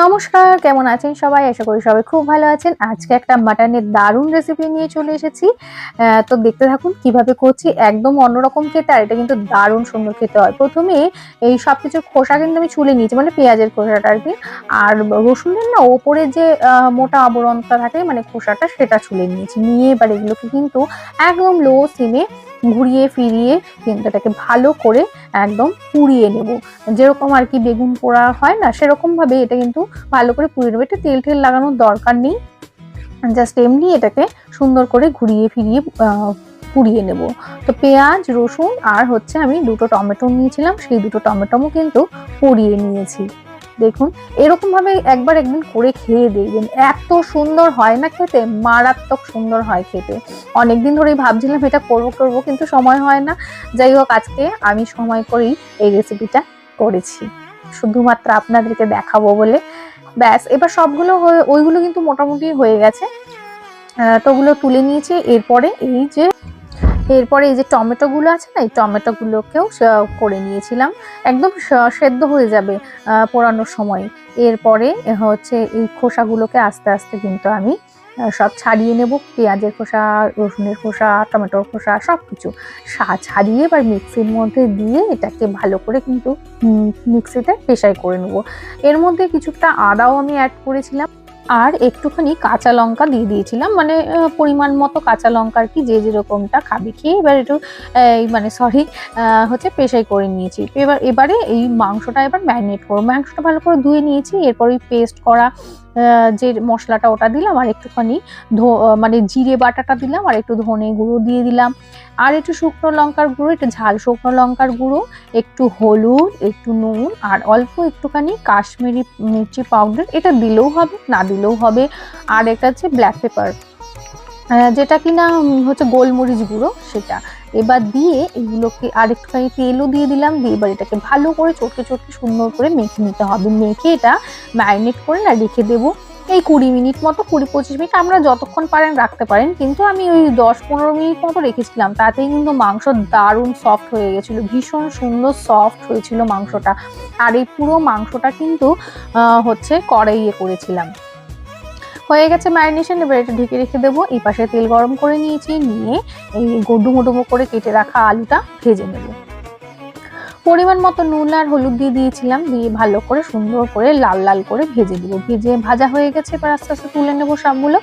নমস্কার, কেমন আছেন সবাই? আশা করি সবাই খুব ভালো আছেন। আজকে একটা মাটনের দারুণ রেসিপি নিয়ে চলে এসেছি। তো দেখতে থাকুন কীভাবে করছি। একদম অন্যরকম খেতে, আর এটা কিন্তু দারুণ সুন্দর খেতে হয়। প্রথমে এই সব কিছু খোসা কিন্তু আমি ছুলে নিয়েছি মানে পেঁয়াজের খোসাটা আর কি। আর রসুনের না ওপরে যে মোটা আবরণটা থাকে মানে খোসাটা, সেটা ছুলে নিয়েছি। নিয়ে এবার এগুলোকে কিন্তু একদম লো সিমে ঘুরিয়ে ফিরিয়ে কিন্তু এটাকে ভালো করে একদম পুড়িয়ে নেব। যেরকম আর কি বেগুন পোড়া হয় না সেরকম ভাবে এটা কিন্তু ভালো করে পুড়িয়ে নেব। এটা তেল টেল লাগানোর দরকার নেই। জাস্ট এমনি এটাকে সুন্দর করে ঘুরিয়ে ফিরিয়ে পুড়িয়ে নেব। তো পেঁয়াজ, রসুন আর হচ্ছে আমি দুটো টমেটো নিয়েছিলাম, সেই দুটো টমেটোও কিন্তু পুড়িয়ে নিয়েছি। দেখুন এরকম ভাবে একবার একদিন করে খেয়ে দেখবেন। এত সুন্দর হয় না খেতে? মারাত্মক সুন্দর হয় খেতে। অনেকদিন ধরেই ভাবছিলাম এটা করব করব, কিন্তু সময় হয় না। যাই হোক, আজকে আমি সময় করেই এই রেসিপিটা করেছি। শুধুমাত্র আপনাদেরকে দেখাবো বলে। ব্যাস, এবার সবগুলো ওইগুলো কিন্তু মোটামুটি হয়ে গেছে। তো ওগুলো তুলে নিয়েছি। এরপরে এই যে এরপরে এই যে টমেটো গুলো আছে না, এই টমেটো গুলোকেও করে নিয়েছিলাম। একদম সেদ্ধ হয়ে যাবে পোড়ানোর সময়। এরপরে হচ্ছে এই খোসাগুলোকে আস্তে আস্তে কিন্তু আমি সব ছাড়িয়ে নেব। পেঁয়াজের খোসা, রসুনের খোসা, টমেটোর খোসা সব কিছু ছাড়িয়ে এবার মিক্সির মধ্যে দিয়ে এটাকে ভালো করে কিন্তু মিক্সিতে পেশাই করে নেব। এর মধ্যে কিছুটা আদাও আমি অ্যাড করেছিলাম। আর একটুখানি কাঁচা লঙ্কা দিয়ে দিয়েছিলাম। মানে পরিমাণ মতো কাঁচা লঙ্কা কি, যে যেরকমটা খাবি খেয়ে এবার একটু মানে সরি হচ্ছে পেশাই করে নিয়েছি। এবার, এবারে এই মাংসটা এবার ম্যারিনেট করব। মাংসটা ভালো করে ধুয়ে নিয়েছি, এরপর ওই পেস্ট করা যে মশলাটা ওটা দিলাম আর একটুখানি মানে জিরে বাটাটা দিলাম আর একটু ধনে গুঁড়ো দিয়ে দিলাম। আর একটু শুকনো লঙ্কার গুঁড়ো, একটু ঝাল শুকনো লঙ্কার গুঁড়ো, একটু হলুদ, একটু নুন আর অল্প একটুখানি কাশ্মীরি মির্চি পাউডার। এটা দিলেও হবে, না দিলেও হবে। আর একটা হচ্ছে ব্ল্যাক পেপার যেটা কিনা হচ্ছে গোলমরিচ গুঁড়ো সেটা। এবার দিয়ে এগুলোকে আর একটুখানি তেলও দিয়ে দিলাম, দিয়ে এবার এটাকে ভালো করে চটকে চটকে সুন্দর করে মেখে নিতে হবে। মেখে এটা ম্যারিনেট করে না রেখে দেবো। এই কুড়ি মিনিট মতো, কুড়ি পঁচিশ মিনিট আমরা যতক্ষণ পারেন রাখতে পারেন। কিন্তু আমি ওই দশ পনেরো মিনিট মতো রেখেছিলাম, তাতেই কিন্তু মাংস দারুণ সফট হয়ে গেছিল, ভীষণ সুন্দর সফট হয়েছিল মাংসটা। আর এই পুরো মাংসটা কিন্তু হচ্ছে কড়াইয়ে করেছিলাম। হয়ে গেছে ম্যারিনেশন, এবার এটা ঢেকে রেখে দেবো। এই পাশে তেল গরম করে নিয়েছি, নিয়ে এই ডুমো ডুমো করে কেটে রাখা আলুটা ভেজে নেব। পরিমাণ মতো নুন আর হলুদ দিয়ে দিয়েছিলাম, দিয়ে ভালো করে সুন্দর করে লাল লাল করে ভেজে দিব। ভেজে ভাজা হয়ে গেছে, এবার আস্তে আস্তে তুলে নেব সবগুলো।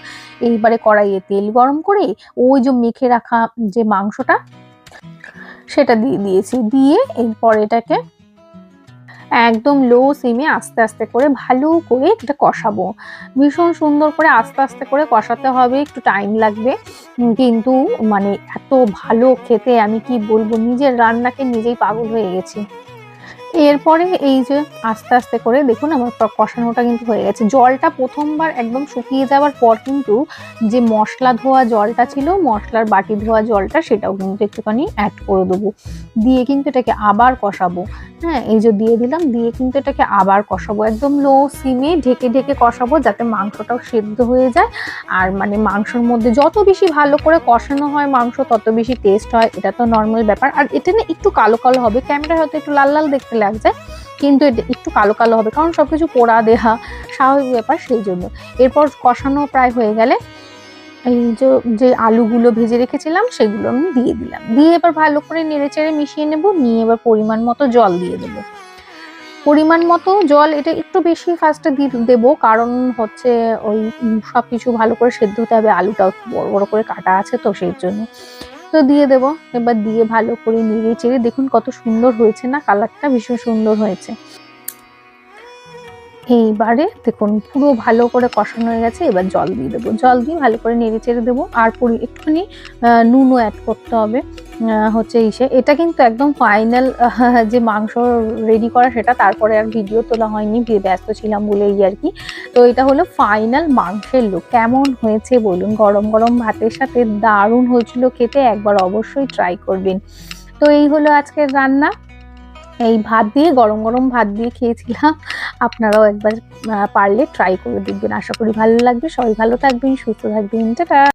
এইবারে কড়াইয়ে তেল গরম করে ওই যে মেখে রাখা যে মাংসটা, সেটা দিয়ে দিয়েছি। দিয়ে এরপর এটাকে একদম লো সিমে আস্তে আস্তে করে ভালো করে এটা কষাবো। ভীষণ সুন্দর করে আস্তে আস্তে করে কষাতে হবে, একটু টাইম লাগবে। কিন্তু মানে এত ভালো খেতে আমি কি বলব, নিজের রান্নাকে নিজেই পাগল হয়ে গেছি। এরপরে এই যে আস্তে আস্তে করে দেখুন আমার কষানোটা কিন্তু হয়ে গেছে। জলটা প্রথমবার একদম শুকিয়ে যাওয়ার পর কিন্তু যে মশলা ধোয়া জলটা ছিল, মশলার বাটি ধোয়া জলটা, সেটাও কিন্তু একটুখানি অ্যাড করে দেবো। দিয়ে কিন্তু এটাকে আবার কষাবো। হ্যাঁ এই যে দিয়ে দিলাম, দিয়ে কিন্তু এটাকে আবার কষাবো। একদম লো সিমে ঢেকে ঢেকে কষাবো যাতে মাংসটাও সেদ্ধ হয়ে যায়। আর মানে মাংসের মধ্যে যত বেশি ভালো করে কষানো হয় মাংস, তত বেশি টেস্ট হয়। এটা তো নর্মাল ব্যাপার। আর এটা না একটু কালো কালো হবে। ক্যামেরা হয়তো একটু লাল লাল দেখতে লাগছে, কিন্তু এটা একটু কালো কালো হবে। কারণ সবকিছু পোড়া দেহা স্বাভাবিক ব্যাপার সেই জন্য। এরপর কষানো প্রায় হয়ে গেলে এই যে যে আলুগুলো ভেজে রেখেছিলাম, সেগুলো আমি দিয়ে দিলাম। দিয়ে এবার ভালো করে নেড়ে চেড়ে মিশিয়ে নেব, নিয়ে এবার পরিমাণ মতো জল দিয়ে দেবো। পরিমাণ মতো জল এটা একটু বেশি ফার্স্টে দিয়ে দেবো, কারণ হচ্ছে ওই সব কিছু ভালো করে সেদ্ধ হতে হবে, আলুটাও বড় বড় করে কাটা আছে তো সেই জন্য। তো দিয়ে দেব, এবার দিয়ে ভালো করে নেড়ে চেড়ে দেখুন কত সুন্দর হয়েছে না কালারটা ভীষণ সুন্দর হয়েছে। এইবারে দেখুন, পুরো ভালো করে কষানো হয়ে গেছে, এবার জল দিয়ে দেবো। জল দিয়ে ভালো করে নেড়ে চেড়ে দেবো, আর পরি একটুখানি নুনও অ্যাড করতে হবে হচ্ছে ইসে। এটা কিন্তু একদম ফাইনাল যে মাংস রেডি করা সেটা তারপরে আর ভিডিও তোলা হয়নি ব্যস্ত ছিলাম বলে এই আর কি। তো এটা হলো ফাইনাল মাংসের লুক কেমন হয়েছে বলুন? গরম গরম ভাতের সাথে দারুণ হয়েছিল খেতে, একবার অবশ্যই ট্রাই করবেন। তো এই হলো আজকের রান্না। এই ভাত দিয়ে, গরম গরম ভাত দিয়ে খেয়েছিলাম। আপনারাও একবার পারলে ট্রাই করে দেখবেন। আশা করি ভালো লাগবে। সবাই ভালো থাকবেন, সুস্থ থাকবেন। টাটা!